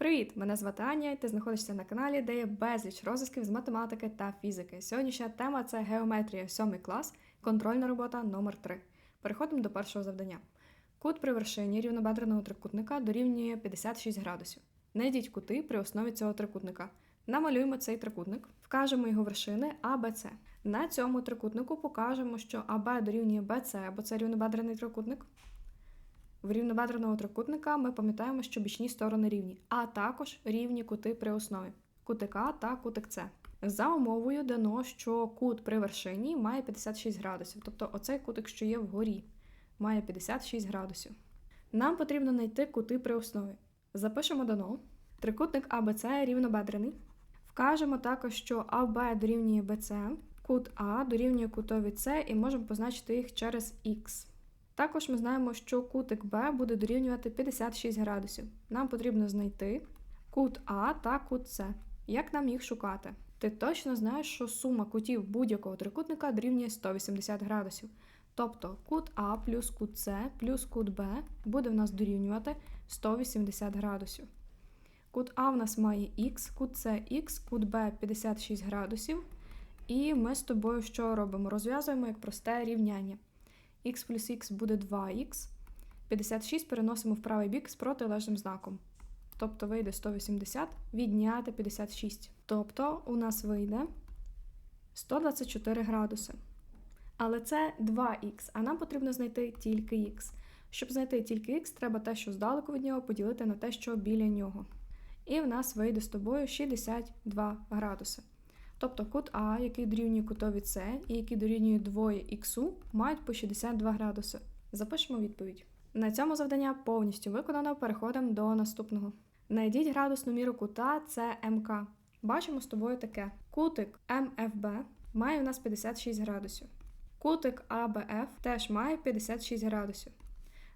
Привіт! Мене звати Аня, і ти знаходишся на каналі, де є безліч розв'язків з математики та фізики. Сьогоднішня тема це геометрія 7 клас, контрольна робота номер 3 Переходимо до першого завдання. Кут при вершині рівнобедреного трикутника дорівнює 56 градусів. Знайдіть кути при основі цього трикутника. Намалюємо цей трикутник, вкажемо його вершини А, С. На цьому трикутнику покажемо, що АБ дорівнює БЦ, бо це рівнобедрений трикутник. В рівнобедреного трикутника ми пам'ятаємо, що бічні сторони рівні, а також рівні кути при основі кутик А та кутик С. За умовою дано, що кут при вершині має 56 градусів, тобто оцей кутик, що є вгорі, має 56 градусів. Нам потрібно знайти кути при основі. Запишемо дано. Трикутник АБЦ рівнобедрений. Вкажемо також, що АБ дорівнює БЦ, кут А дорівнює кутові С і можемо позначити їх через Х. Також ми знаємо, що кутик Б буде дорівнювати 56 градусів. Нам потрібно знайти кут А та кут С. Як нам їх шукати? Ти точно знаєш, що сума кутів будь-якого трикутника дорівнює 180 градусів. Тобто кут А плюс кут С плюс кут Б буде в нас дорівнювати 180 градусів. Кут А в нас має х, кут С х, кут Б 56 градусів. І ми з тобою що робимо? Розв'язуємо як просте рівняння х плюс х буде 2х. 56 переносимо в правий бік з протилежним знаком. Тобто вийде 180 відняти 56. Тобто у нас вийде 124 градуси. Але це 2х, а нам потрібно знайти тільки х. Щоб знайти тільки х, треба те, що здалеку від нього, поділити на те, що біля нього. І в нас вийде з тобою 62 градуси. Тобто кут А, який дорівнює кутові С і який дорівнює 2х, мають по 62 градуси. Запишемо відповідь. На цьому завдання повністю виконано. Переходимо до наступного. Знайдіть градусну міру кута ЦМК. Бачимо з тобою таке: кутик МФБ має у нас 56 градусів. Кутик АБФ теж має 56 градусів.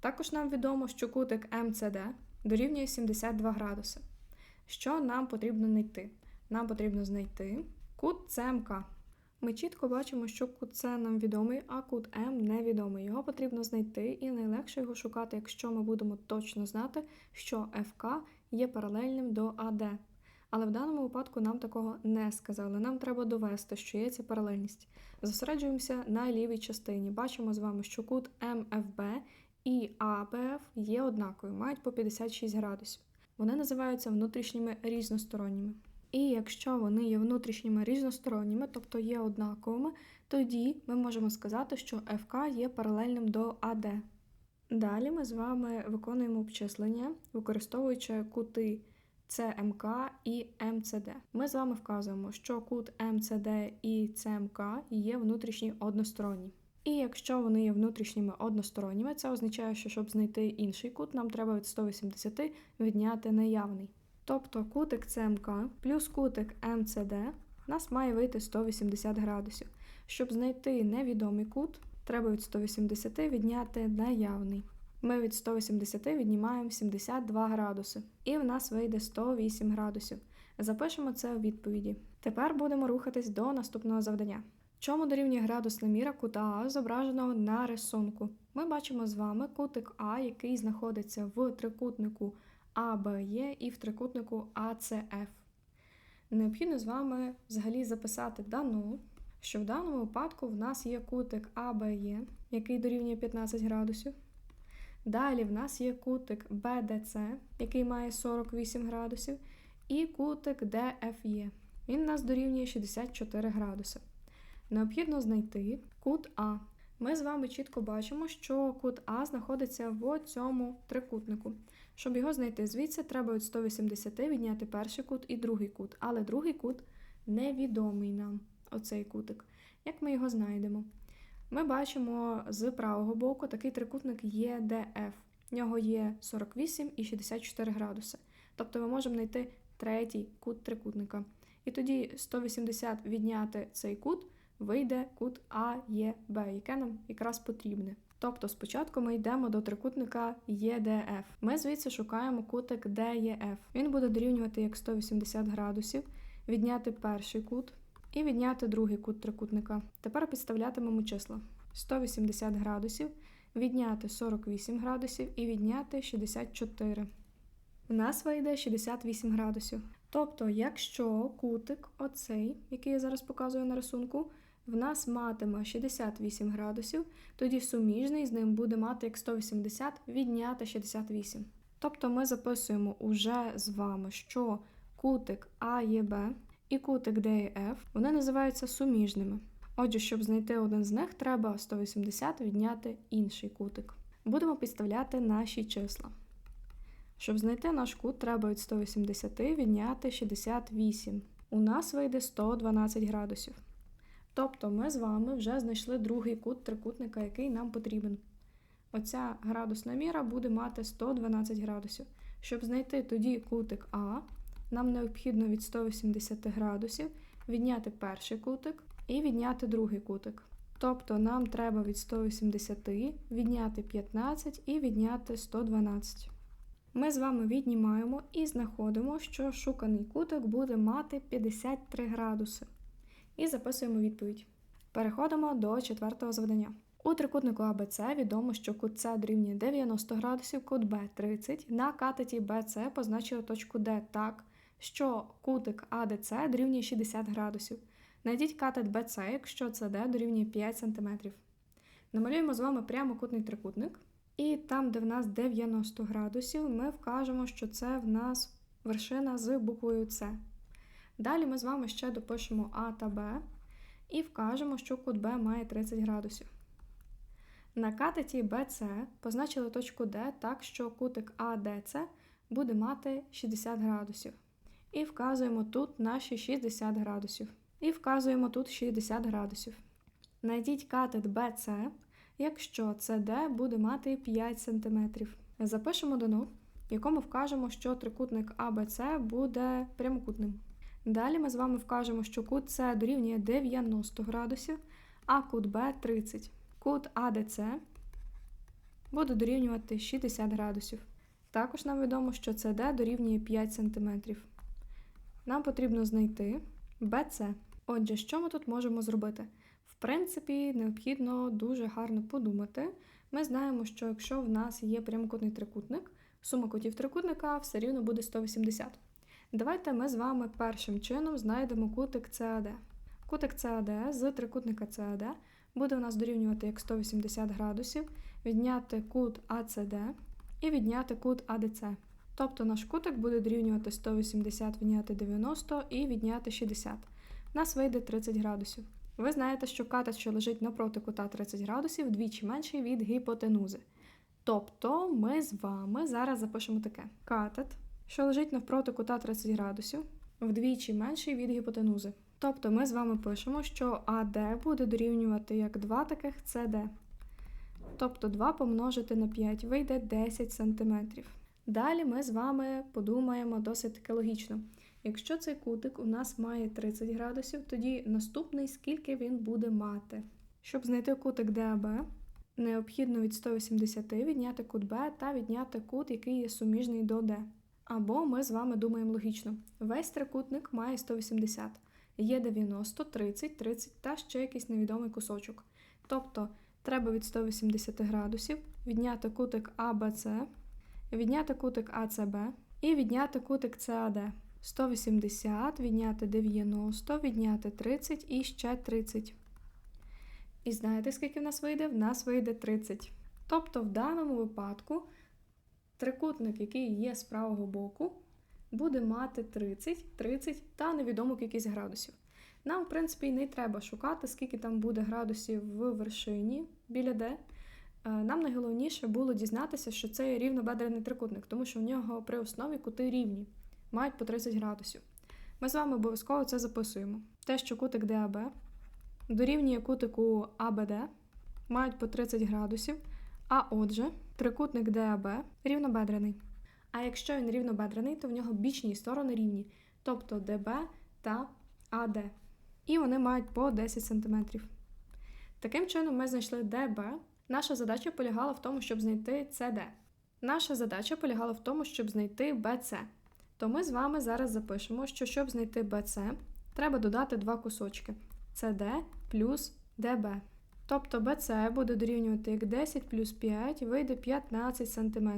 Також нам відомо, що кутик МЦД дорівнює 72 градуси. Що нам потрібно знайти? Нам потрібно знайти Кут ЦМК. Ми чітко бачимо, що кут С нам відомий, а кут М невідомий. Його потрібно знайти і найлегше його шукати, якщо ми будемо точно знати, що ФК є паралельним до АД. Але в даному випадку нам такого не сказали. Нам треба довести, що є ця паралельність. Зосереджуємося на лівій частині. Бачимо з вами, що кут МФБ і АБФ є однакові, мають по 56 градусів. Вони називаються внутрішніми різносторонніми. І якщо вони є внутрішніми різносторонніми, тобто є однаковими, тоді ми можемо сказати, що ФК є паралельним до АД. Далі ми з вами виконуємо обчислення, використовуючи кути ЦМК і МЦД. Ми з вами вказуємо, що кут МЦД і ЦМК є внутрішні односторонні. І якщо вони є внутрішніми односторонніми, це означає, що щоб знайти інший кут, нам треба від 180 відняти наявний. Тобто кутик ЦМК плюс кутик МЦД у нас має вийти 180 градусів. Щоб знайти невідомий кут, треба від 180 відняти наявний. Ми від 180 віднімаємо 72 градуси. І в нас вийде 108 градусів. Запишемо це у відповіді. Тепер будемо рухатись до наступного завдання. Чому дорівнює градусна міра кута А, зображеного на рисунку? Ми бачимо з вами кутик А, який знаходиться в трикутнику АБЕ і в трикутнику АЦФ. Необхідно з вами взагалі записати дану, що в даному випадку в нас є кутик АБЕ, який дорівнює 15 градусів. Далі в нас є кутик БДЦ, який має 48 градусів, і кутик ДФЄ. Він у нас дорівнює 64 градуси. Необхідно знайти кут А. Ми з вами чітко бачимо, що кут А знаходиться в цьому трикутнику. Щоб його знайти звідси, треба від 180 відняти перший кут і другий кут, але другий кут невідомий нам, оцей кутик. Як ми його знайдемо? Ми бачимо з правого боку такий трикутник ЄДФ. В нього є 48 і 64 градуси. Тобто ми можемо знайти третій кут трикутника. І тоді 180 відняти цей кут, вийде кут АЄБ, яке нам якраз потрібне. Тобто спочатку ми йдемо до трикутника ЄДФ. Ми звідси шукаємо кутик ДЕФ. Він буде дорівнювати як 180 градусів, відняти перший кут і відняти другий кут трикутника. Тепер підставлятимемо числа: 180 градусів, відняти 48 градусів і відняти 64. в нас вийде 68 градусів. Тобто, якщо кутик, оцей, який я зараз показую на рисунку, в нас матиме 68 градусів, тоді суміжний з ним буде мати як 180 відняти 68. Тобто ми записуємо уже з вами, що кутик АЄБ і кутик ДЕФ вони називаються суміжними. Отже, щоб знайти один з них, треба 180 відняти інший кутик. Будемо підставляти наші числа. Щоб знайти наш кут, треба від 180 відняти 68. У нас вийде 112 градусів. Тобто ми з вами вже знайшли другий кут трикутника, який нам потрібен. Оця градусна міра буде мати 112 градусів. Щоб знайти тоді кутик А, нам необхідно від 180 градусів відняти перший кутик і відняти другий кутик. Тобто нам треба від 180 відняти 15 і відняти 112. Ми з вами віднімаємо і знаходимо, що шуканий кутик буде мати 53 градуси. І записуємо відповідь. Переходимо до четвертого завдання. У трикутнику АБЦ відомо, що кут С дорівнює 90 градусів, кут Б 30. На катеті BC позначили точку D так, що кутик АДЦ дорівнює 60 градусів. Найдіть катет BC, якщо CD дорівнює 5 см. Намалюємо з вами прямокутний трикутник. І там, де в нас 90 градусів, ми вкажемо, що це в нас вершина з буквою С. Далі ми з вами ще допишемо А та Б і вкажемо, що кут Б має 30 градусів. На катеті BC позначили точку D так, що кутик ADC буде мати 60 градусів. І вказуємо тут наші 60 градусів. І вказуємо тут 60 градусів. Найдіть катет BC, якщо CD буде мати 5 см. Запишемо дано, в якому вкажемо, що трикутник ABC буде прямокутним. Далі ми з вами вкажемо, що кут С дорівнює 90 градусів, а кут Б 30. Кут АДЦ буде дорівнювати 60 градусів. Також нам відомо, що СД дорівнює 5 см. Нам потрібно знайти BC. Отже, що ми тут можемо зробити? Принципі, необхідно дуже гарно подумати. Ми знаємо, що якщо в нас є прямокутний трикутник, сума кутів трикутника все рівно буде 180. Давайте ми з вами першим чином знайдемо кутик CAD. Кутик CAD з трикутника CAD буде у нас дорівнювати як 180 градусів, відняти кут ACD і відняти кут ADC. Тобто наш кутик буде дорівнювати 180 відняти 90 і відняти 60. У нас вийде 30 градусів. Ви знаєте, що катет, що лежить напроти кута 30 градусів, вдвічі менший від гіпотенузи. Тобто ми з вами зараз запишемо таке: катет що лежить навпроти кута 30 градусів, вдвічі менший від гіпотенузи. Тобто ми з вами пишемо, що AD буде дорівнювати як 2 таких CD. Тобто 2 помножити на 5 вийде 10 см. Далі ми з вами подумаємо досить таки логічно. Якщо цей кутик у нас має 30 градусів, тоді наступний скільки він буде мати. Щоб знайти кутик DAB, необхідно від 180 відняти кут B та відняти кут, який є суміжний до D. Або ми з вами думаємо логічно. Весь трикутник має 180, є 90, 30, 30 та ще якийсь невідомий кусочок. Тобто треба від 180 градусів відняти кутик ABC, відняти кутик ACB і відняти кутик CAD. 180, відняти 90, відняти 30 і ще 30. І знаєте, скільки в нас вийде? В нас вийде 30. Тобто, в даному випадку трикутник, який є з правого боку, буде мати 30, 30 та невідому кількість градусів. Нам, в принципі, не треба шукати, скільки там буде градусів в вершині біля D. Е, нам найголовніше було дізнатися, що це рівнобедрений трикутник, тому що в нього при основі кути рівні, мають по 30 градусів. Ми з вами обов'язково це записуємо. Те, що кутик ДАБ дорівнює кутику АБД, мають по 30 градусів, а отже, трикутник ДАБ рівнобедрений. А якщо він рівнобедрений, то в нього бічні сторони рівні, тобто ДБ та АД. І вони мають по 10 см. Таким чином, ми знайшли ДБ. Наша задача полягала в тому, щоб знайти СД. Наша задача полягала в тому, щоб знайти БЦ. То ми з вами зараз запишемо, що щоб знайти БЦ, треба додати два кусочки CD плюс ДБ. Тобто BC буде дорівнювати як 10 плюс 5 вийде 15 см.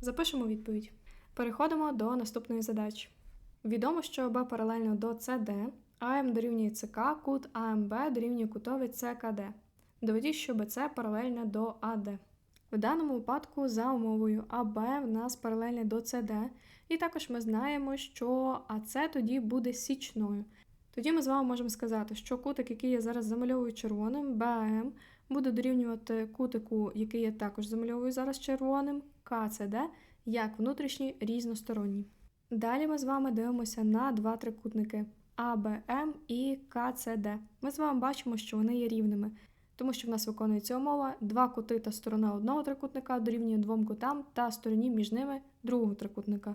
Запишемо відповідь. Переходимо до наступної задачі. Відомо, що ОБ паралельно до СД, АМ дорівнює ЦК, кут АМБ дорівнює кутові ЦКД. Доведіть, що БЦ паралельне до АД. В даному випадку за умовою АБ в нас паралельне до СД, і також ми знаємо, що АЦ тоді буде січною. Тоді ми з вами можемо сказати, що кутик, який я зараз замальовую червоним, БАМ, буде дорівнювати кутику, який я також замальовую зараз червоним, КЦД, як внутрішній різносторонній. Далі ми з вами дивимося на два трикутники АБМ і КЦД. Ми з вами бачимо, що вони є рівними, тому що в нас виконується умова два кути та сторона одного трикутника дорівнює двом кутам та стороні між ними другого трикутника.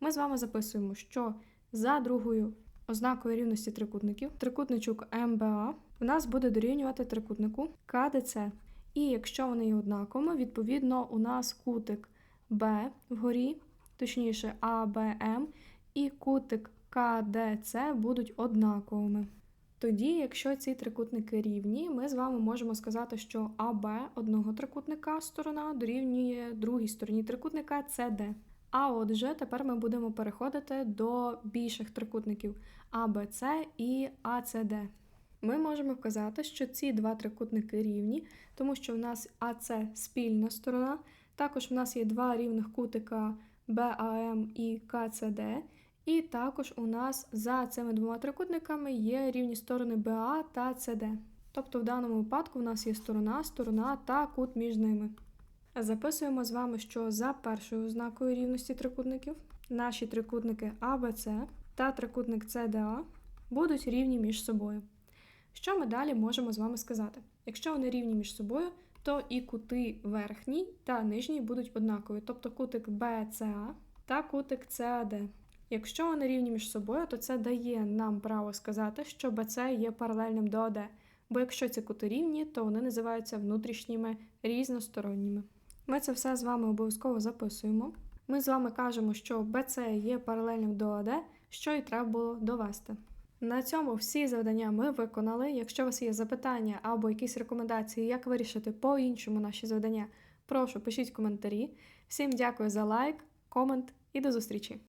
Ми з вами записуємо, що за другою ознакою рівності трикутників трикутничок МБА в нас буде дорівнювати трикутнику КДЦ. І якщо вони є однаковими, відповідно у нас кутик Б вгорі, точніше АБМ, і кутик КДЦ будуть однаковими. Тоді, якщо ці трикутники рівні, ми з вами можемо сказати, що АБ одного трикутника сторона дорівнює другій стороні трикутника СД. А отже, тепер ми будемо переходити до більших трикутників АБЦ і АЦД. Ми можемо вказати, що ці два трикутники рівні, тому що в нас АЦ спільна сторона, також в нас є два рівних кутика БАМ і КЦД, і також у нас за цими двома трикутниками є рівні сторони БА та ЦД. Тобто в даному випадку в нас є сторона, сторона та кут між ними. Записуємо з вами, що за першою ознакою рівності трикутників наші трикутники АБЦ та трикутник CDA будуть рівні між собою. Що ми далі можемо з вами сказати? Якщо вони рівні між собою, то і кути верхній та нижній будуть однакові, тобто кутик BCA та кутик CAD. Якщо вони рівні між собою, то це дає нам право сказати, що BC є паралельним до AD, бо якщо ці кути рівні, то вони називаються внутрішніми різносторонніми. Ми це все з вами обов'язково записуємо. Ми з вами кажемо, що BC є паралельним до AD, що і треба було довести. На цьому всі завдання ми виконали. Якщо у вас є запитання або якісь рекомендації, як вирішити по-іншому наші завдання, прошу пишіть коментарі. Всім дякую за лайк, комент і до зустрічі!